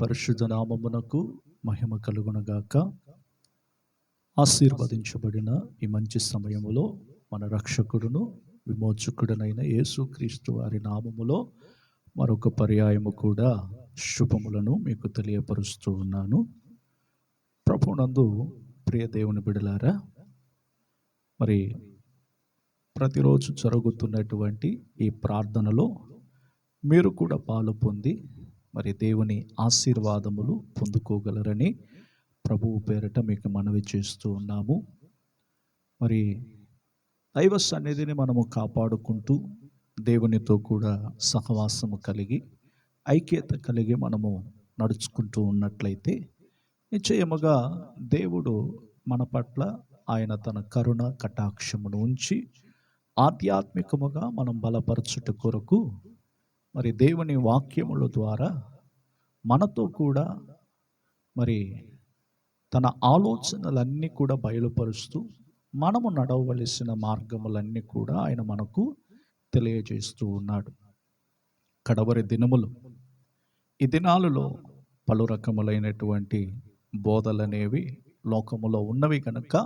పరిశుద్ధ నామమునకు మహిమ కలుగునగాక. ఆశీర్వదించబడిన ఈ మంచి సమయములో మన రక్షకుడును విమోచకుడునైన యేసుక్రీస్తు వారి నామములో మరొక పర్యాయము కూడా శుభములను మీకు తెలియపరుస్తూ ఉన్నాను. ప్రభునందు ప్రియ దేవుని బిడలారా మరి ప్రతిరోజు జరుగుతున్నటువంటి ఈ ప్రార్థనలో మీరు కూడా పాలు పొంది మరి దేవుని ఆశీర్వాదములు పొందుకోగలరని ప్రభువు పేరట మీకు మనవి చేస్తూ ఉన్నాము. మరి దైవ సన్నిధిని మనము కాపాడుకుంటూ దేవునితో కూడా సహవాసము కలిగి ఐక్యత కలిగి మనము నడుచుకుంటూ ఉన్నట్లయితే నిశ్చయముగా దేవుడు మన పట్ల ఆయన తన కరుణ కటాక్షమును ఉంచి ఆధ్యాత్మికముగా మనం బలపరచుట కొరకు మరి దేవుని వాక్యముల ద్వారా మనతో కూడా మరి తన ఆలోచనలన్నీ కూడా బయలుపరుస్తూ మనము నడవవలసిన మార్గములన్నీ కూడా ఆయన మనకు తెలియజేస్తూ ఉన్నాడు. కడవరి దినములు ఈ దినాలలో పలు రకములైనటువంటి బోధలనేవి లోకములో ఉన్నవి కనుక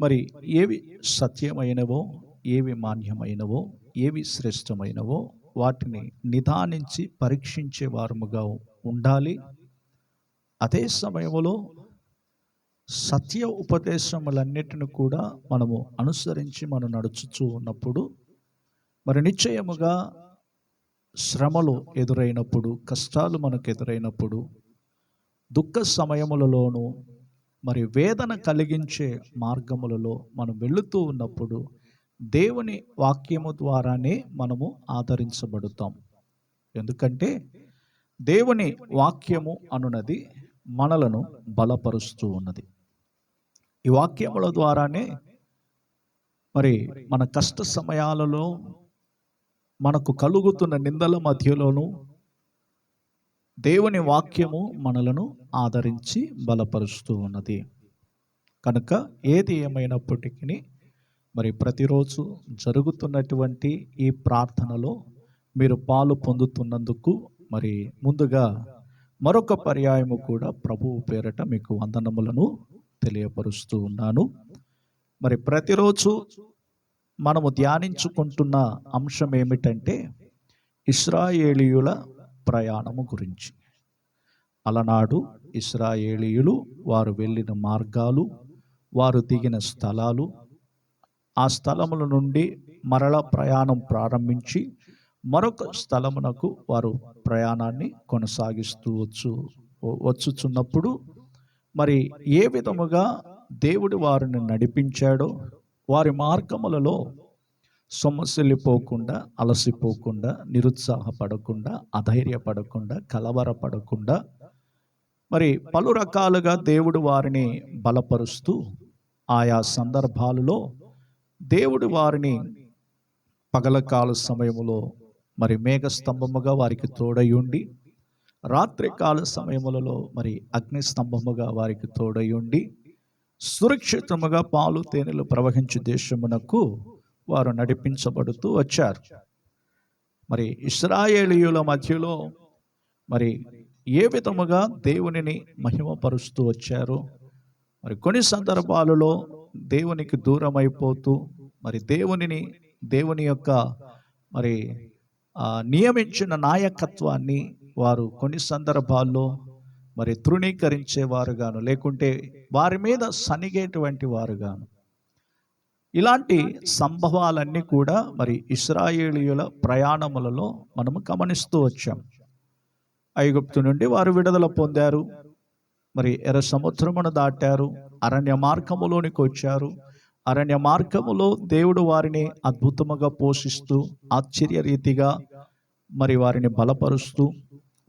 మరి ఏవి సత్యమైనవో ఏవి మాన్యమైనవో ఏవి శ్రేష్టమైనవో వాటిని నిదానించి పరీక్షించే వారముగా ఉండాలి. అదే సమయంలో సత్య ఉపదేశములన్నిటిని కూడా మనము అనుసరించి మనం నడుచుచూ ఉన్నప్పుడు మరి నిశ్చయముగా శ్రమలు ఎదురైనప్పుడు కష్టాలు మనకు ఎదురైనప్పుడు దుఃఖ సమయములలోనూ మరి వేదన కలిగించే మార్గములలో మనం వెళుతూ ఉన్నప్పుడు దేవుని వాక్యము ద్వారానే మనము ఆదరించబడుతాం. ఎందుకంటే దేవుని వాక్యము అనున్నది మనలను బలపరుస్తూ ఉన్నది. ఈ వాక్యముల ద్వారానే మరి మన కష్ట సమయాలలో మనకు కలుగుతున్న నిందల మధ్యలోనూ దేవుని వాక్యము మనలను ఆదరించి బలపరుస్తూ ఉన్నది. కనుక ఏది ఏమైనప్పటికీ మరి ప్రతిరోజు జరుగుతున్నటువంటి ఈ ప్రార్థనలో మీరు పాలు పొందుతున్నందుకు మరి ముందుగా మరొక పర్యాయము కూడా ప్రభువు పేరట మీకు వందనములను తెలియపరుస్తూ ఉన్నాను. మరి ప్రతిరోజు మనము ధ్యానించుకుంటున్న అంశం ఏమిటంటే ఇస్రాయేలీయుల ప్రయాణము గురించి. అలనాడు ఇస్రాయేలీయులు వారు వెళ్ళిన మార్గాలు వారు దిగిన స్థలాలు ఆ స్థలముల నుండి మరల ప్రయాణం ప్రారంభించి మరొక స్థలమునకు వారు ప్రయాణాన్ని కొనసాగిస్తూ వచ్చు వచ్చుచున్నప్పుడు మరి ఏ విధముగా దేవుడు వారిని నడిపించాడో వారి మార్గములలో సొమ్మసిల్లిపోకుండా అలసిపోకుండా నిరుత్సాహపడకుండా అధైర్యపడకుండా కలవరపడకుండా మరి పలు రకాలుగా దేవుడు వారిని బలపరుస్తూ ఆయా సందర్భాలలో దేవుడు వారిని పగలకాల సమయములో మరి మేఘస్తంభముగా వారికి తోడయుండి రాత్రికాల సమయములలో మరి అగ్ని స్తంభముగా వారికి తోడయుండి సురక్షితముగా పాలు తేనెలు ప్రవహించే దేశమునకు వారు నడిపించబడుతూ వచ్చారు. మరి ఇస్రాయేలీయుల మధ్యలో మరి ఏ విధముగా దేవునిని మహిమపరుస్తూ వచ్చారో? మరి కొన్ని సందర్భాలలో దేవునికి దూరం అయిపోతూ మరి దేవునిని దేవుని యొక్క మరి నియమించిన నాయకత్వాన్ని వారు కొన్ని సందర్భాల్లో మరి తృణీకరించేవారుగాను లేకుంటే వారి మీద సనిగేటువంటి వారుగాను. ఇలాంటి సంభవాలన్నీ కూడా మరి ఇస్రాయేలీయుల ప్రయాణములలో మనము గమనిస్తూ వచ్చాం. ఐగుప్తు నుండి వారు విడుదల పొందారు. మరి ఎర్ర సముద్రమును దాటారు అరణ్య మార్గములోనికి వచ్చారు. అరణ్య మార్గములో దేవుడు వారిని అద్భుతముగా పోషిస్తూ ఆశ్చర్య రీతిగా మరి వారిని బలపరుస్తూ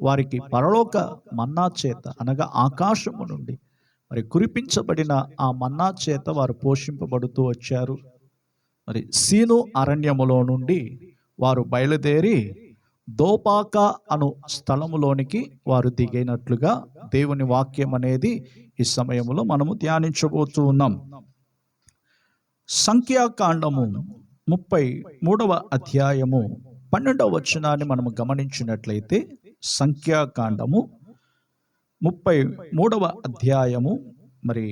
వారికి పరలోక మన్నా చేత అనగా ఆకాశము నుండి మరి కురిపించబడిన ఆ మన్నా చేత వారు పోషింపబడుతూ వచ్చారు. మరి సీను అరణ్యములో నుండి వారు బయలుదేరి దోపాక అను స్థలములోనికి వారు దిగినట్లుగా దేవుని వాక్యం అనేది ఈ సమయంలో మనము ధ్యానించబోతూ ఉన్నాం. సంఖ్యాకాండము ముప్పై మూడవ అధ్యాయము పన్నెండవ వచనాన్ని మనము గమనించినట్లయితే సంఖ్యాకాండము ముప్పై మూడవ అధ్యాయము మరి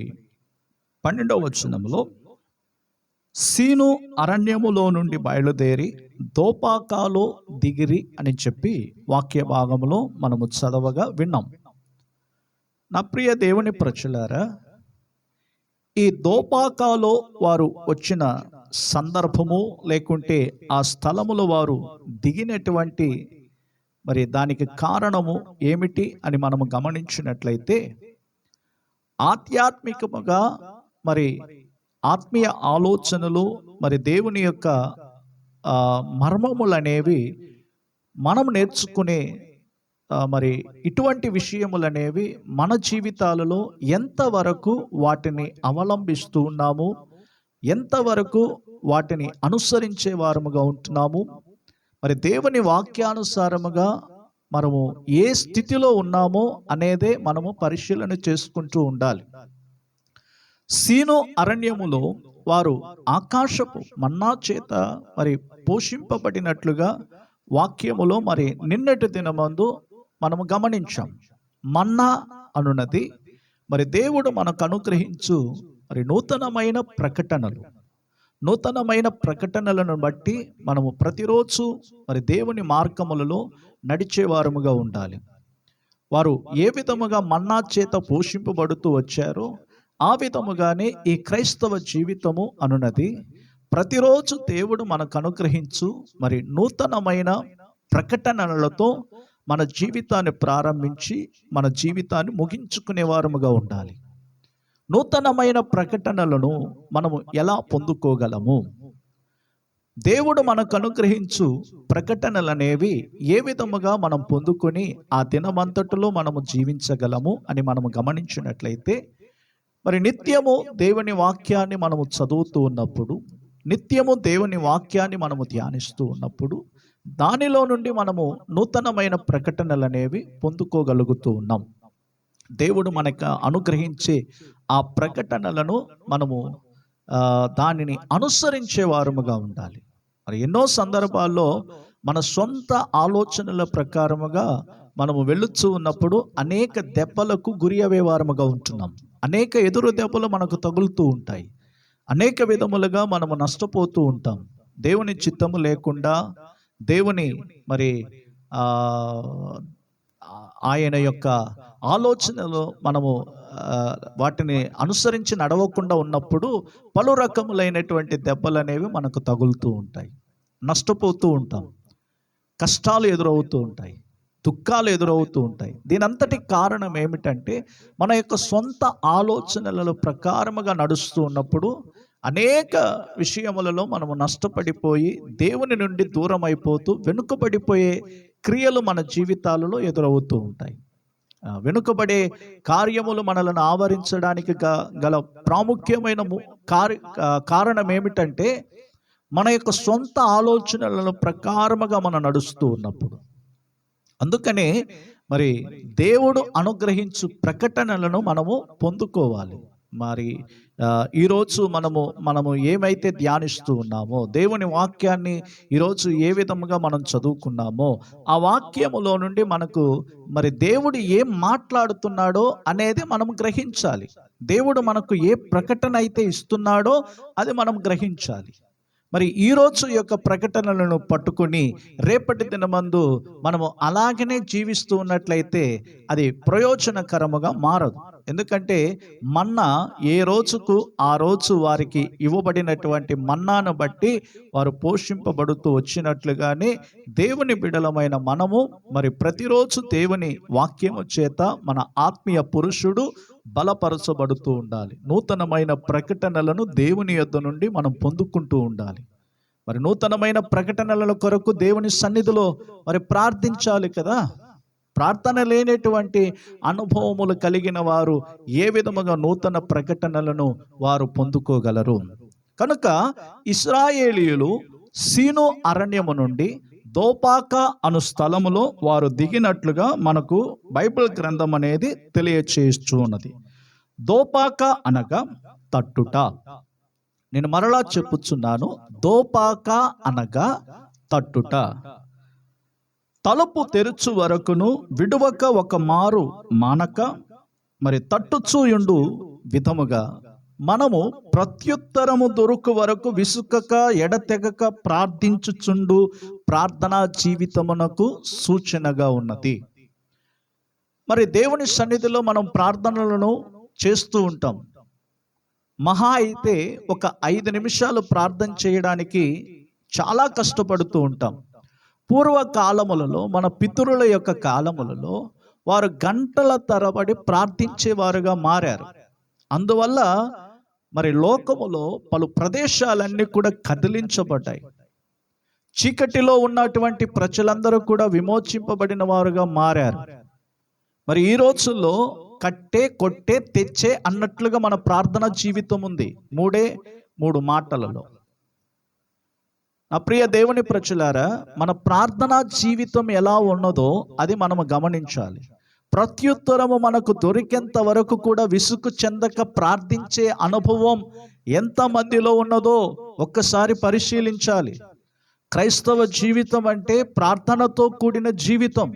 పన్నెండవ వచనములో సీను అరణ్యములో నుండి బయలుదేరి దోపాకాలో దిగిరి అని చెప్పి వాక్య భాగములో మనము చదవగా విన్నాం. నా ప్రియ దేవుని ప్రచులారా ఈ దోపాకాలో వారు వచ్చిన సందర్భము లేకుంటే ఆ స్థలములో వారు దిగినటువంటి మరి దానికి కారణము ఏమిటి అని మనము గమనించినట్లయితే ఆధ్యాత్మికముగా మరి ఆత్మీయ ఆలోచనలు మరి దేవుని యొక్క మర్మములనేవి మర్మములు అనేవి మనం నేర్చుకునే మరి ఇటువంటి విషయములు అనేవి మన జీవితాలలో ఎంతవరకు వాటిని అవలంబిస్తూ ఉన్నాము ఎంతవరకు వాటిని అనుసరించే వారముగా ఉంటున్నాము మరి దేవుని వాక్యానుసారముగా మనము ఏ స్థితిలో ఉన్నామో అనేదే మనము పరిశీలన చేసుకుంటూ ఉండాలి. సీను అరణ్యములో వారు ఆకాశపు మన్నా చేత మరి పోషింపబడినట్లుగా వాక్యములో మరి నిన్నటి దినమందు మనము గమనించాం. మన్నా అనున్నది మరి దేవుడు మనకు అనుగ్రహించు మరి నూతనమైన ప్రకటనలు. నూతనమైన ప్రకటనలను బట్టి మనము ప్రతిరోజు మరి దేవుని మార్గములలో నడిచేవారముగా ఉండాలి. వారు ఏ విధముగా మన్నా చేత పోషింపబడుతూ వచ్చారో ఆ విధముగానే ఈ క్రైస్తవ జీవితము అనున్నది. ప్రతిరోజు దేవుడు మనకు అనుగ్రహించు మరి నూతనమైన ప్రకటనలతో మన జీవితాన్ని ప్రారంభించి మన జీవితాన్ని ముగించుకునే వారముగా ఉండాలి. నూతనమైన ప్రకటనలను మనము ఎలా పొందుకోగలము? దేవుడు మనకు అనుగ్రహించు ప్రకటనలు అనేవి ఏ విధముగా మనం పొందుకొని ఆ దినమంతటిలో మనము జీవించగలము అని మనము గమనించినట్లయితే మరి నిత్యము దేవుని వాక్యాన్ని మనము చదువుతూ ఉన్నప్పుడు నిత్యము దేవుని వాక్యాన్ని మనము ధ్యానిస్తూ ఉన్నప్పుడు దానిలో నుండి మనము నూతనమైన ప్రకటనలు అనేవి పొందుకోగలుగుతూ ఉన్నాం. దేవుడు మనకు అనుగ్రహించే ఆ ప్రకటనలను మనము దానిని అనుసరించే వారముగా ఉండాలి. మరి ఎన్నో సందర్భాల్లో మన సొంత ఆలోచనల ప్రకారముగా మనము వెళుచూ ఉన్నప్పుడు అనేక దెబ్బలకు గురి అయ్యే వారముగా ఉంటున్నాం. అనేక ఎదురు దెబ్బలు మనకు తగులుతూ ఉంటాయి. అనేక విధములుగా మనము నష్టపోతూ ఉంటాం. దేవుని చిత్తము లేకుండా దేవుని మరి ఆయన యొక్క ఆలోచనలు మనము వాటిని అనుసరించి నడవకుండా ఉన్నప్పుడు పలు రకములైనటువంటి దెబ్బలు అనేవి మనకు తగులుతూ ఉంటాయి. నష్టపోతూ ఉంటాం. కష్టాలు ఎదురవుతూ ఉంటాయి. దుఃఖాలు ఎదురవుతూ ఉంటాయి. దీనంతటి కారణం ఏమిటంటే మన యొక్క సొంత ఆలోచనల ప్రకారముగా నడుస్తూ ఉన్నప్పుడు అనేక విషయములలో మనము నష్టపడిపోయి దేవుని నుండి దూరం అయిపోతూ వెనుకబడిపోయే క్రియలు మన జీవితాలలో ఎదురవుతూ ఉంటాయి. వెనుకబడే కార్యములు మనలను ఆవరించడానికి గ- గల ప్రాముఖ్యమైన ము- కార్య కారణం ఏమిటంటే మన యొక్క సొంత ఆలోచనల ప్రకారముగా మనం నడుస్తూ ఉన్నప్పుడు. అందుకనే మరి దేవుడు అనుగ్రహించు ప్రకటనలను మనము పొందుకోవాలి. మరి ఈరోజు మనము మనము ఏమైతే ధ్యానిస్తూ ఉన్నామో దేవుని వాక్యాన్ని ఈరోజు ఏ విధముగా మనం చదువుకున్నామో ఆ వాక్యములో నుండి మనకు మరి దేవుడు ఏం మాట్లాడుతున్నాడో అనేది మనం గ్రహించాలి. దేవుడు మనకు ఏ ప్రకటన అయితే ఇస్తున్నాడో అది మనం గ్రహించాలి. మరి ఈ రోజు యొక్క ప్రకటనలను పట్టుకొని రేపటి దినమందు మనము అలాగనే జీవిస్తూ ఉన్నట్లయితే అది ప్రయోజనకరముగా మారదు. ఎందుకంటే మన్నా ఏ రోజుకు ఆ రోజు వారికి ఇవ్వబడినటువంటి మన్నాను బట్టి వారు పోషింపబడుతూ వచ్చినట్లుగానే దేవుని బిడలమైన మనము మరి ప్రతిరోజు దేవుని వాక్యము చేత మన ఆత్మీయ పురుషుడు బలపరచబడుతూ ఉండాలి. నూతనమైన ప్రకటనలను దేవుని యొద్ద నుండి మనం పొందుకుంటూ ఉండాలి. మరి నూతనమైన ప్రకటనల కొరకు దేవుని సన్నిధిలో మరి ప్రార్థించాలి కదా? ప్రార్థన లేనటువంటి అనుభవములు కలిగిన వారు ఏ విధముగా నూతన ప్రకటనలను వారు పొందుకోగలరు? కనుక ఇస్రాయేలీయులు సీను అరణ్యము నుండి దోపాక అను స్థలములో వారు దిగినట్లుగా మనకు బైబిల్ గ్రంథం అనేది తెలియచేస్తూ ఉన్నది దోపాక అనగా తట్టుట. నేను మరలా చెప్పుచున్నాను దోపాక అనగా తట్టుట. తలుపు తెరుచు వరకును విడువక ఒక మారు మానక మరి తట్టుచూయుండు విధముగా. మనము ప్రత్యుత్తరము దొరుకు వరకు విసుకక ఎడతెగక ప్రార్థించుచుండు ప్రార్థనా జీవితమునకు సూచనగా ఉన్నది. మరి దేవుని సన్నిధిలో మనం ప్రార్థనలను చేస్తూ ఉంటాం. మహా అయితే ఒక ఐదు నిమిషాలు ప్రార్థన చేయడానికి చాలా కష్టపడుతూ ఉంటాం. పూర్వకాలములలో మన పితరుల యొక్క కాలములలో వారు గంటల తరబడి ప్రార్థించేవారుగా మారారు. అందువల్ల మరి లోకములో పలు ప్రదేశాలన్నీ కూడా కదిలించబడ్డాయి. చీకటిలో ఉన్నటువంటి ప్రజలందరూ కూడా విమోచింపబడిన వారుగా మారారు. మరి ఈ రోజుల్లో కట్టే కొట్టే తెచ్చే అన్నట్లుగా మన ప్రార్థన జీవితం ఉంది. మూడే మూడు మాటలలో. అప్రియ ప్రియ దేవుని ప్రచులారా మన ప్రార్థనా జీవితం ఎలా ఉన్నదో అది మనము గమనించాలి. ప్రత్యుత్తరము మనకు దొరికేంత వరకు కూడా విసుగు చెందక ప్రార్థించే అనుభవం ఎంత మందిలో ఉన్నదో ఒక్కసారి పరిశీలించాలి. క్రైస్తవ జీవితం అంటే ప్రార్థనతో కూడిన జీవితం.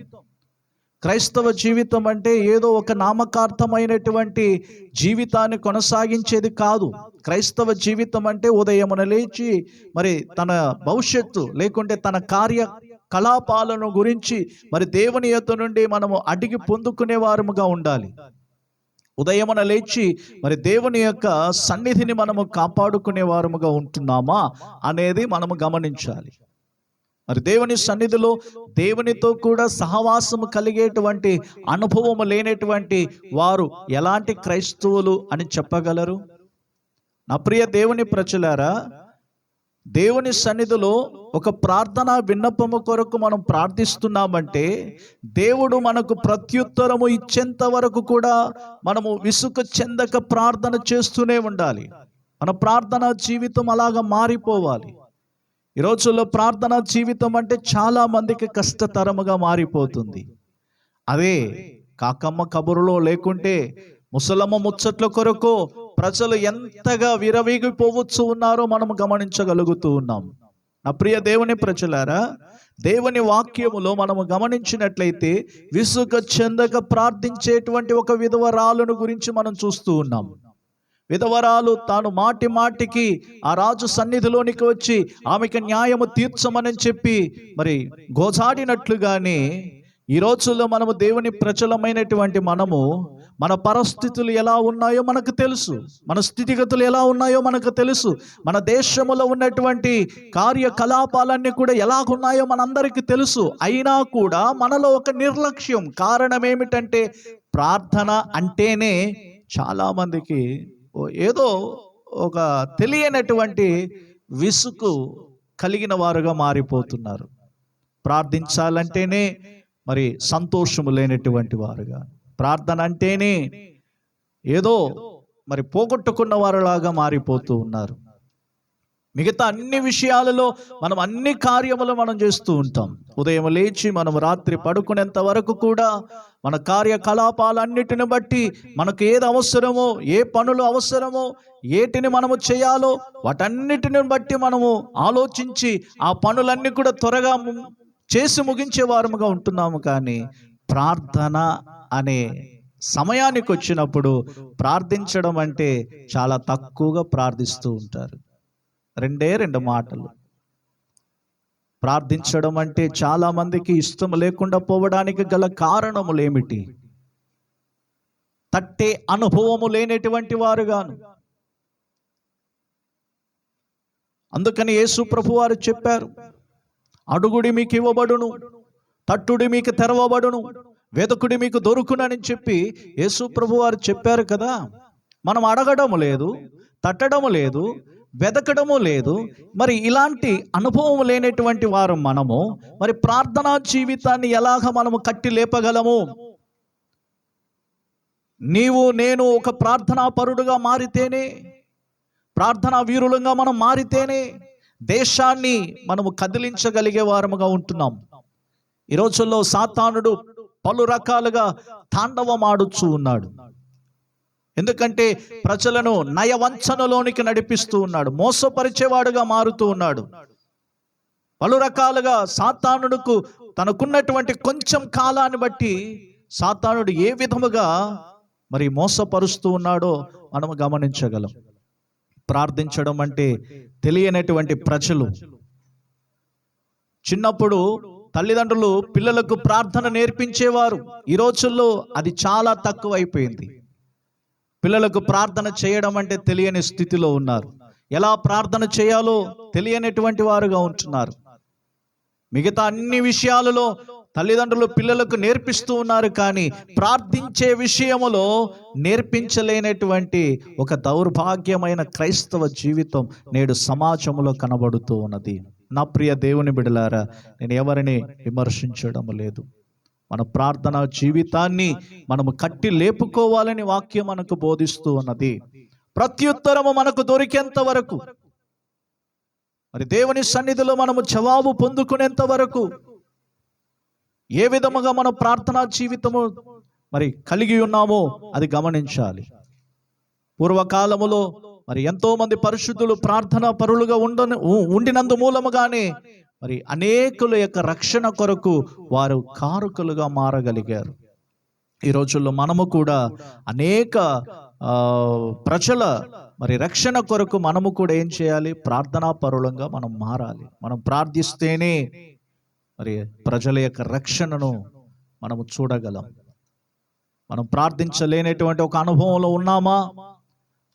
క్రైస్తవ జీవితం అంటే ఏదో ఒక నామకార్థమైనటువంటి జీవితాన్ని కొనసాగించేది కాదు. క్రైస్తవ జీవితం అంటే ఉదయమున లేచి మరి తన భవిష్యత్తు లేకుంటే తన కార్య కలాపాలను గురించి మరి దేవుని యొక్క నుండి మనము అడిగి పొందుకునే వారముగా ఉండాలి. ఉదయమున లేచి మరి దేవుని యొక్క సన్నిధిని మనము కాపాడుకునే వారముగా ఉంటున్నామా అనేది మనము గమనించాలి. మరి దేవుని సన్నిధిలో దేవునితో కూడా సహవాసము కలిగేటువంటి అనుభవము లేనటువంటి వారు ఎలాంటి క్రైస్తవులు అని చెప్పగలరు? నా ప్రియ దేవుని ప్రజలారా దేవుని సన్నిధిలో ఒక ప్రార్థన విన్నపము కొరకు మనం ప్రార్థిస్తున్నామంటే దేవుడు మనకు ప్రత్యుత్తరము ఇచ్చేంత వరకు కూడా మనము విసుగు చెందక ప్రార్థన చేస్తూనే ఉండాలి. మన ప్రార్థన జీవితం అలాగా మారిపోవాలి. ఈ రోజుల్లో ప్రార్థన జీవితం అంటే చాలా మందికి కష్టతరముగా మారిపోతుంది. అదే కాకమ్మ కబురులో లేకుంటే ముసలమ్మ ముచ్చట్ల కొరకు ప్రజలు ఎంతగా విరవీగిపోవచ్చు ఉన్నారో మనం గమనించగలుగుతూ ఉన్నాం. నా ప్రియ దేవుని ప్రజలారా దేవుని వాక్యములో మనము గమనించినట్లయితే విసుగ చెందక ప్రార్థించేటువంటి ఒక విధవరాలను గురించి మనం చూస్తూ ఉన్నాం. విధవరాలు తాను మాటి మాటికి ఆ రాజు సన్నిధిలోనికి వచ్చి ఆమెకి న్యాయము తీర్చమని చెప్పి మరి గోజాడినట్లుగానే ఈ రోజుల్లో మనము దేవుని ప్రచలమైనటువంటి మనము మన పరిస్థితులు ఎలా ఉన్నాయో మనకు తెలుసు. మన స్థితిగతులు ఎలా ఉన్నాయో మనకు తెలుసు. మన దేశంలో ఉన్నటువంటి కార్యకలాపాలన్నీ కూడా ఎలా ఉన్నాయో మనందరికీ తెలుసు. అయినా కూడా మనలో ఒక నిర్లక్ష్యం కారణం ఏమిటంటే ప్రార్థన అంటేనే చాలామందికి ఏదో ఒక తెలియనటువంటి విసుకు కలిగిన వారుగా మారిపోతున్నారు. ప్రార్థించాలంటేనే మరి సంతోషము లేనటువంటి వారుగా. ప్రార్థన అంటేనే ఏదో మరి పోగొట్టుకున్న వారులాగా మారిపోతూ ఉన్నారు. మిగతా అన్ని విషయాలలో మనం అన్ని కార్యములు మనం చేస్తూ ఉంటాం. ఉదయం లేచి మనం రాత్రి పడుకునేంత వరకు కూడా మన కార్యకలాపాలన్నిటిని బట్టి మనకు ఏది అవసరమో ఏ పనులు అవసరమో ఏటిని మనము చేయాలో వాటన్నిటిని బట్టి మనము ఆలోచించి ఆ పనులన్నీ కూడా త్వరగా చేసి ముగించే వారముగా ఉంటున్నాము కానీ ప్రార్థన అనే సమయానికి వచ్చినప్పుడు ప్రార్థించడం అంటే చాలా తక్కువగా ప్రార్థిస్తూ ఉంటారు. రెండే రెండు మాటలు. ప్రార్థించడం అంటే చాలా మందికి ఇష్టం లేకుండా పోవడానికి గల కారణములు ఏమిటి తట్టే అనుభవము లేనటువంటి వారుగాను. అందుకని యేసు ప్రభు వారు చెప్పారు అడుగుడి మీకు ఇవ్వబడును తట్టుడి మీకు తెరవబడును వెదకుడి మీకు దొరుకునని చెప్పి యేసు ప్రభు వారు చెప్పారు కదా. మనం అడగడం లేదు తట్టడం లేదు వెదకడము లేదు. మరి ఇలాంటి అనుభవం లేనటువంటి వారు మనము మరి ప్రార్థనా జీవితాన్ని ఎలాగ మనము కట్టి లేపగలము? నీవు నేను ఒక ప్రార్థనా పరుడుగా మారితేనే ప్రార్థనా వీరులంగా మనం మారితేనే దేశాన్ని మనము కదిలించగలిగే వారముగా ఉంటున్నాం. ఈ రోజుల్లో సాతానుడు పలు రకాలుగా తాండవమాడుచు ఉన్నాడు. ఎందుకంటే ప్రజలను నయవంచనలోనికి నడిపిస్తూ ఉన్నాడు మోసపరిచేవాడుగా మారుతూ ఉన్నాడు. పలు రకాలుగా సాతానుడుకు తనకున్నటువంటి కొంచెం కాలాన్ని బట్టి సాతానుడు ఏ విధముగా మరి మోసపరుస్తూ ఉన్నాడో మనం గమనించగలం. ప్రార్థించడం అంటే తెలియనటువంటి ప్రజలు. చిన్నప్పుడు తల్లిదండ్రులు పిల్లలకు ప్రార్థన నేర్పించేవారు. ఈ రోజుల్లో అది చాలా తక్కువైపోయింది. పిల్లలకు ప్రార్థన చేయడం అంటే తెలియని స్థితిలో ఉన్నారు. ఎలా ప్రార్థన చేయాలో తెలియనటువంటి వారుగా ఉంటున్నారు. మిగతా అన్ని విషయాలలో తల్లిదండ్రులు పిల్లలకు నేర్పిస్తూ ఉన్నారు కానీ ప్రార్థించే విషయములో నేర్పించలేనటువంటి ఒక దౌర్భాగ్యమైన క్రైస్తవ జీవితం నేడు సమాజంలో కనబడుతూ ఉన్నది. నా ప్రియ దేవుని బిడలారా నేను ఎవరిని విమర్శించడం లేదు. మన ప్రార్థన జీవితాన్ని మనము కట్టి లేపుకోవాలని వాక్యం మనకు బోధిస్తూ ఉన్నది. ప్రత్యుత్తరము మనకు దొరికేంత వరకు. మరి దేవుని సన్నిధిలో మనము జవాబు పొందుకునేంత వరకు. ఏ విధముగా మన ప్రార్థనా జీవితము మరి కలిగి ఉన్నామో అది గమనించాలి. పూర్వకాలములో మరి ఎంతో మంది పరిశుద్ధులు ప్రార్థన పరులుగా ఉండ ఉండినందు మూలముగానే మరి అనేకుల యొక్క రక్షణ కొరకు వారు కారుకులుగా మారగలిగారు. ఈ రోజుల్లో మనము కూడా అనేక ప్రజల మరి రక్షణ కొరకు మనము కూడా ఏం చేయాలి? ప్రార్థనా పరులంగా మనం మారాలి. మనం ప్రార్థిస్తేనే మరి ప్రజల యొక్క రక్షణను మనము చూడగలం. మనం ప్రార్థించలేనటువంటి ఒక అనుభవంలో ఉన్నామా?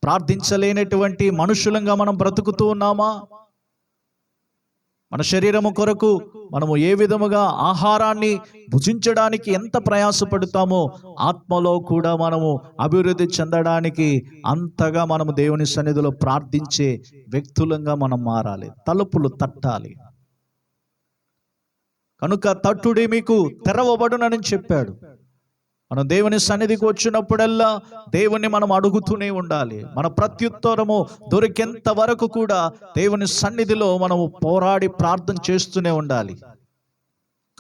ప్రార్థించలేనటువంటి మనుషులంగా మనం బ్రతుకుతూ ఉన్నామా? మన శరీరము కొరకు మనము ఏ విధముగా ఆహారాన్ని భుజించడానికి ఎంత ప్రయాసపడతామో ఆత్మలో కూడా మనము అభివృద్ధి చెందడానికి అంతగా మనము దేవుని సన్నిధిలో ప్రార్థించే వ్యక్తులంగా మనం మారాలి. తలుపులు తట్టాలి. కనుక తట్టుడి మీకు తెరవబడునని చెప్పాడు. మనం దేవుని సన్నిధికి వచ్చినప్పుడల్లా దేవుణ్ణి మనం అడుగుతూనే ఉండాలి. మన ప్రత్యుత్తరము దొరికేంత వరకు కూడా దేవుని సన్నిధిలో మనము పోరాడి ప్రార్థన చేస్తూనే ఉండాలి.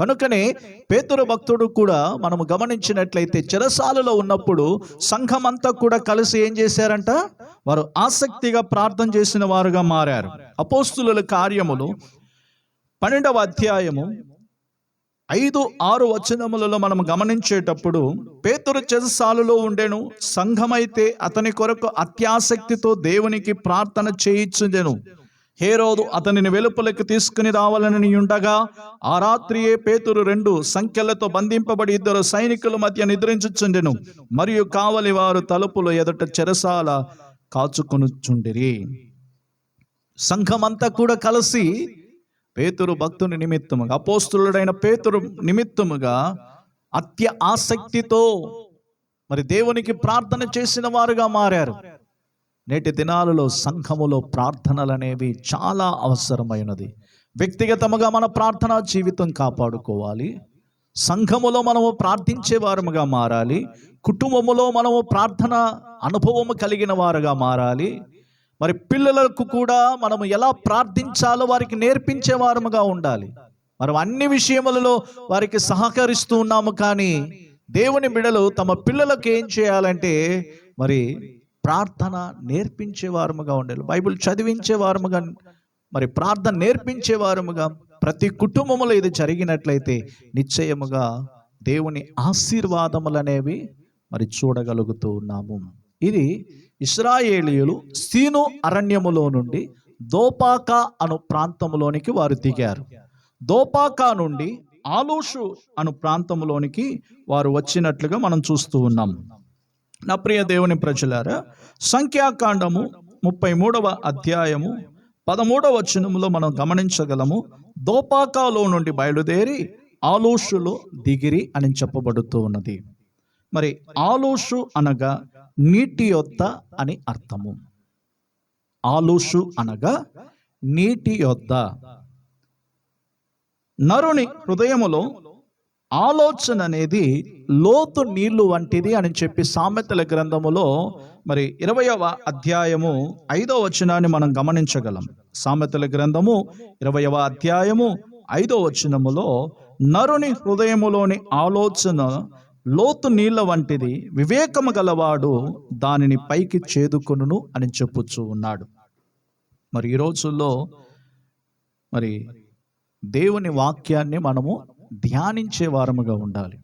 కనుకనే పేతురు భక్తుడు కూడా మనము గమనించినట్లయితే చెరసాలలో ఉన్నప్పుడు సంఘం అంతా కూడా కలిసి ఏం చేశారంట? వారు ఆసక్తిగా ప్రార్థన చేసిన వారుగా మారారు. అపోస్తుల కార్యములు పన్నెండవ అధ్యాయము ఐదు ఆరు వచనములలో మనం గమనించేటప్పుడు పేతురు చెరసాలలో ఉండెను. సంఘమైతే అతని కొరకు అత్యాసక్తితో దేవునికి ప్రార్థన చేయించుండెను. హేరోదు అతనిని వెలుపలకు తీసుకుని రావాలని ఉండగా ఆ రాత్రియే పేతురు రెండు సంఖ్యలతో బంధింపబడి ఇద్దరు సైనికుల మధ్య నిద్రించుచుండెను. మరియు కావలి వారు తలుపుల ఎదుట చెరసాల కాచుకొనుచుండిరి. సంఘమంతా కూడా కలిసి పేతురు భక్తుని నిమిత్తముగా అపోస్తులుడైన పేతురు నిమిత్తముగా అత్య ఆసక్తితో మరి దేవునికి ప్రార్థన చేసిన వారుగా మారారు. నేటి దినాలలో సంఘములో ప్రార్థనలు అనేవి చాలా అవసరమైనది. వ్యక్తిగతముగా మన ప్రార్థనా జీవితం కాపాడుకోవాలి. సంఘములో మనము ప్రార్థించే వారముగా మారాలి. కుటుంబములో మనము ప్రార్థన అనుభవము కలిగిన వారుగా మారాలి. మరి పిల్లలకు కూడా మనము ఎలా ప్రార్థించాలో వారికి నేర్పించేవారముగా ఉండాలి. మనం అన్ని విషయములలో వారికి సహకరిస్తూ ఉన్నాము కానీ దేవుని బిడలు తమ పిల్లలకు ఏం చేయాలంటే మరి ప్రార్థన నేర్పించే వారముగా ఉండాలి. బైబిల్ చదివించే వారముగా మరి ప్రార్థన నేర్పించే వారముగా ప్రతి కుటుంబములో ఇది జరిగినట్లయితే నిశ్చయముగా దేవుని ఆశీర్వాదములు అనేవి మరి చూడగలుగుతూ ఉన్నాము. ఇది ఇస్రాయేలీయులు సీను అరణ్యములో నుండి దోపాక అను ప్రాంతంలోనికి వారు దిగారు. దోపాకా నుండి ఆలూషు అను ప్రాంతంలోనికి వారు వచ్చినట్లుగా మనం చూస్తూ ఉన్నాం. నా ప్రియ దేవుని ప్రజలారా సంఖ్యాకాండము ముప్పై మూడవ అధ్యాయము పదమూడవ వచనములో మనం గమనించగలము దోపాకాలో నుండి బయలుదేరి ఆలూషులో దిగిరి అని చెప్పబడుతూ ఉన్నది. మరి ఆలూషు అనగా నీటి యొద్ద అని అర్థము. ఆలుషు అనగా నీటి యొద్ద నరుని హృదయములో ఆలోచన అనేది లోతు నీళ్ళు వంటిది అని చెప్పి సామెతల గ్రంథములో మరి ఇరవయవ అధ్యాయము ఐదో వచనాన్ని మనం గమనించగలం. సామెతల గ్రంథము ఇరవయవ అధ్యాయము ఐదో వచనములో నరుని హృదయములోని ఆలోచన లోతు నీళ్ళ వంటిది వివేకము గలవాడు దానిని పైకి చేదుకొనును అని చెప్పుచూ ఉన్నాడు. మరి ఈ రోజుల్లో మరి దేవుని వాక్యాన్ని మనము ధ్యానించే వారముగా ఉండాలి.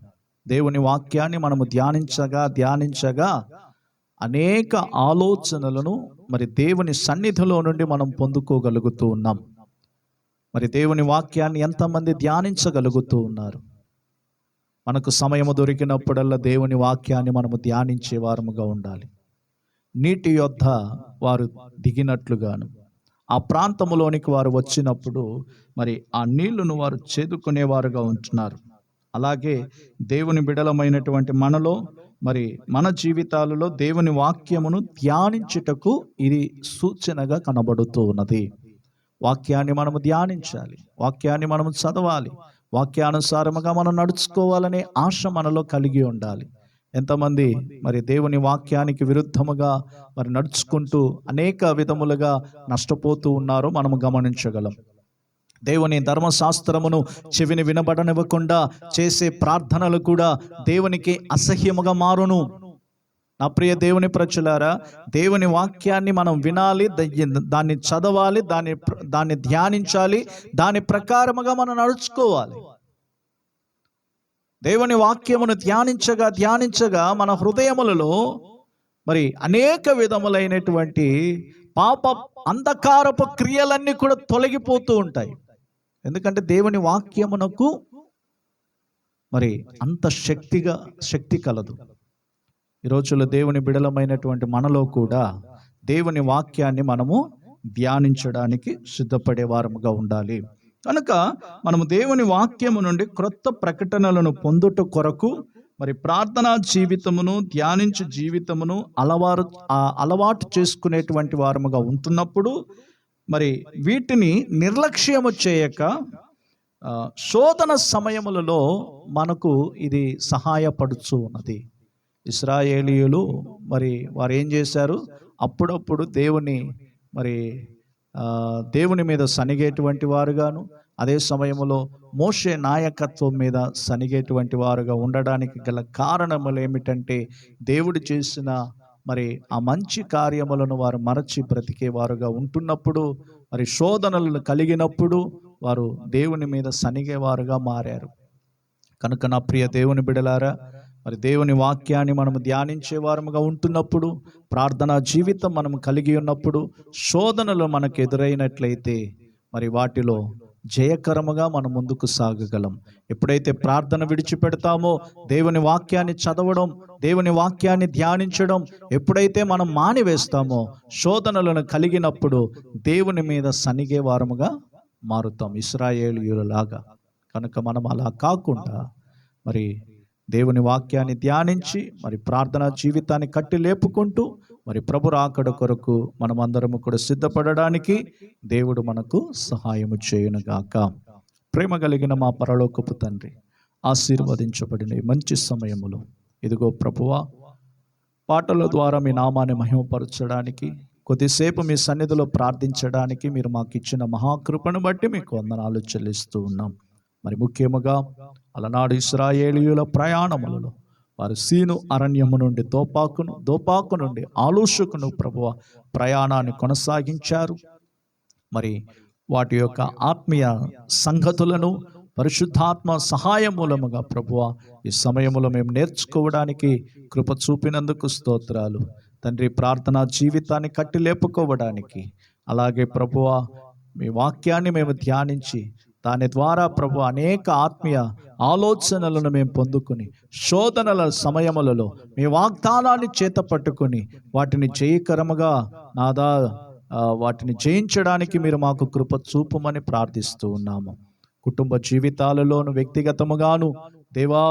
దేవుని వాక్యాన్ని మనము ధ్యానించగా ధ్యానించగా అనేక ఆలోచనలను మరి దేవుని సన్నిధిలో నుండి మనం పొందుకోగలుగుతూ ఉన్నాం. మరి దేవుని వాక్యాన్ని ఎంతమంది ధ్యానించగలుగుతూ ఉన్నారు? మనకు సమయము దొరికినప్పుడల్లా దేవుని వాక్యాన్ని మనము ధ్యానించే వారముగా ఉండాలి. నీటి యొద్ద వారు దిగినట్లుగాను ఆ ప్రాంతంలోనికి వారు వచ్చినప్పుడు మరి ఆ నీళ్ళను వారు చేదుకునేవారుగా ఉంటున్నారు. అలాగే దేవుని బిడలమైనటువంటి మనలో మరి మన జీవితాలలో దేవుని వాక్యమును ధ్యానించుటకు ఇది సూచనగా కనబడుతూ ఉన్నది. వాక్యాన్ని మనము ధ్యానించాలి. వాక్యాన్ని మనము చదవాలి. వాక్యానుసారముగా మనం నడుచుకోవాలనే ఆశ మనలో కలిగి ఉండాలి. ఎంతమంది మరి దేవుని వాక్యానికి విరుద్ధముగా మరి నడుచుకుంటూ అనేక విధములుగా నష్టపోతూ ఉన్నారో మనము గమనించగలం. దేవుని ధర్మశాస్త్రమును చెవిని వినబడనివ్వకుండా చేసే ప్రార్థనలు కూడా దేవునికి అసహ్యముగా మారును. నా ప్రియ దేవుని ప్రచులారా దేవుని వాక్యాన్ని మనం వినాలి దాన్ని చదవాలి దాన్ని దాన్ని ధ్యానించాలి దాని ప్రకారముగా మనం నడుచుకోవాలి. దేవుని వాక్యమును ధ్యానించగా ధ్యానించగా మన హృదయములలో మరి అనేక విధములైనటువంటి పాప అంధకారపు క్రియలన్నీ కూడా తొలగిపోతూ ఉంటాయి. ఎందుకంటే దేవుని వాక్యమునకు మరి అంత శక్తిగా శక్తి కలదు. ఈ రోజుల్లో దేవుని బిడలమైనటువంటి మనలో కూడా దేవుని వాక్యాన్ని మనము ధ్యానించడానికి సిద్ధపడే వారముగా ఉండాలి. కనుక మనము దేవుని వాక్యము నుండి క్రొత్త ప్రకటనలను పొందుట కొరకు మరి ప్రార్థనా జీవితమును ధ్యానించు జీవితమును అలవారు అలవాటు చేసుకునేటువంటి వారముగా ఉంటున్నప్పుడు మరి వీటిని నిర్లక్ష్యము చేయక శోధన సమయములలో మనకు ఇది సహాయపడుచు ఉన్నది. ఇస్రాయేలీయులు మరి వారు ఏం చేశారు? అప్పుడప్పుడు దేవుని మరి దేవుని మీద సనిగేటువంటి వారుగాను అదే సమయంలో మోషే నాయకత్వం మీద సనిగేటువంటి వారుగా ఉండడానికి గల కారణములు ఏమిటంటే దేవుడు చేసిన మరి ఆ మంచి కార్యములను వారు మరచి బ్రతికే వారుగా ఉంటున్నప్పుడు మరి శోధనలను కలిగినప్పుడు వారు దేవుని మీద సనిగేవారుగా మారారు. కనుక నా ప్రియ దేవుని బిడలారా మరి దేవుని వాక్యాన్ని మనము ధ్యానించే వారముగా ఉంటున్నప్పుడు ప్రార్థనా జీవితం మనం కలిగి ఉన్నప్పుడు శోధనలు మనకు ఎదురైనట్లయితే మరి వాటిలో జయకరముగా మనం ముందుకు సాగగలం. ఎప్పుడైతే ప్రార్థన విడిచిపెడతామో దేవుని వాక్యాన్ని చదవడం దేవుని వాక్యాన్ని ధ్యానించడం ఎప్పుడైతే మనం మానివేస్తామో శోధనలను కలిగినప్పుడు దేవుని మీద సనిగే వారముగా మారుతాం ఇస్రాయేలీయులలాగా. కనుక మనం అలా కాకుండా మరి దేవుని వాక్యాన్ని ధ్యానించి మరి ప్రార్థనా జీవితాన్ని కట్టి లేపుకుంటూ మరి ప్రభు రాకడ కొరకు మనమందరము కూడా సిద్ధపడడానికి దేవుడు మనకు సహాయము చేయునుగాక. ప్రేమ కలిగిన మా పరలోకపు తండ్రి ఆశీర్వదించబడిన మంచి సమయములో. ఇదిగో ప్రభువా పాటల ద్వారా మీ నామాన్ని మహిమపరచడానికి కొద్దిసేపు మీ సన్నిధిలో ప్రార్థించడానికి మీరు మాకు ఇచ్చిన మహాకృపను బట్టి మీకు వందనాలు చెల్లిస్తూ ఉన్నాం. మరి ముఖ్యముగా అలనాడు ఇస్రాయేలీయుల ప్రయాణములలో వారు సీను అరణ్యము నుండి దోపాకును దోపాకు నుండి ఆలోచకును ప్రభువ ప్రయాణాన్ని కొనసాగించారు. మరి వాటి యొక్క ఆత్మీయ సంగతులను పరిశుద్ధాత్మ సహాయం మూలముగా ప్రభువ ఈ సమయములో మేము నేర్చుకోవడానికి కృప చూపినందుకు స్తోత్రాలు. తండ్రి ప్రార్థనా జీవితాన్ని కట్టి లేపుకోవడానికి అలాగే ప్రభువ మీ వాక్యాన్ని మేము ధ్యానించి దాని ద్వారా ప్రభు అనేక ఆత్మీయ ఆలోచనలను మేము పొందుకుని శోధనల సమయములలో మీ వాగ్దానాన్ని చేత పట్టుకుని వాటిని జయకరముగా నాదా వాటిని జయించడానికి మీరు మాకు కృప చూపమని ప్రార్థిస్తూ ఉన్నాము. కుటుంబ జీవితాలలోను వ్యక్తిగతముగాను దేవా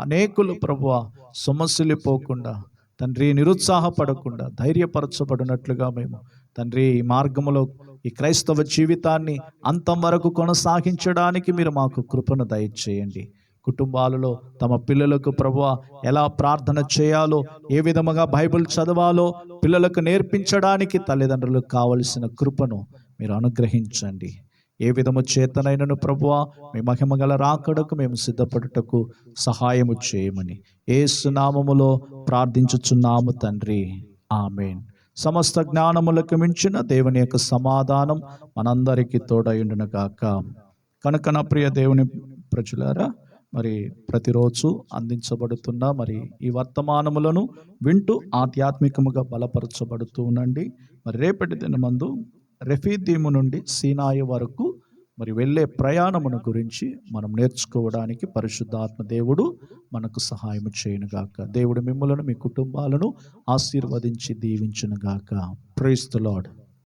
అనేకులు ప్రభువ సమస్యలు పోకుండా తండ్రి నిరుత్సాహపడకుండా ధైర్యపరచబడినట్లుగా మేము తండ్రి ఈ మార్గములో ఈ క్రైస్తవ జీవితాన్ని అంతం వరకు కొనసాగించడానికి మీరు మాకు కృపను దయచేయండి. కుటుంబాలలో తమ పిల్లలకు ప్రభువ ఎలా ప్రార్థన చేయాలో ఏ విధముగా బైబిల్ చదవాలో పిల్లలకు నేర్పించడానికి తల్లిదండ్రులకు కావలసిన కృపను మీరు అనుగ్రహించండి. ఏ విధము చేతనైనను ప్రభువ మీ మహిమగల రాకడకు మేము సిద్ధపడుటకు సహాయము చేయమని. ఏ సునామములో ప్రార్థించుచున్నాము తండ్రి. ఆమెన్. సమస్త జ్ఞానములకు మించిన దేవుని యొక్క సమాధానం మనందరికీ తోడయుండును గాక. కనుక నా ప్రియ దేవుని ప్రజలారా మరి ప్రతిరోజు అందించబడుతున్న మరి ఈ వర్తమానములను వింటూ ఆధ్యాత్మికముగా బలపరచబడుతూ ఉండండి. మరి రేపటి దినమందు రెఫీదీము నుండి సీనాయి వరకు మరి వెళ్ళే ప్రయాణమును గురించి మనం నేర్చుకోవడానికి పరిశుద్ధాత్మ దేవుడు మనకు సహాయం చేయనుగాక. దేవుడు మిమ్మలను మీ కుటుంబాలను ఆశీర్వదించి దీవించునుగాక. Price the lord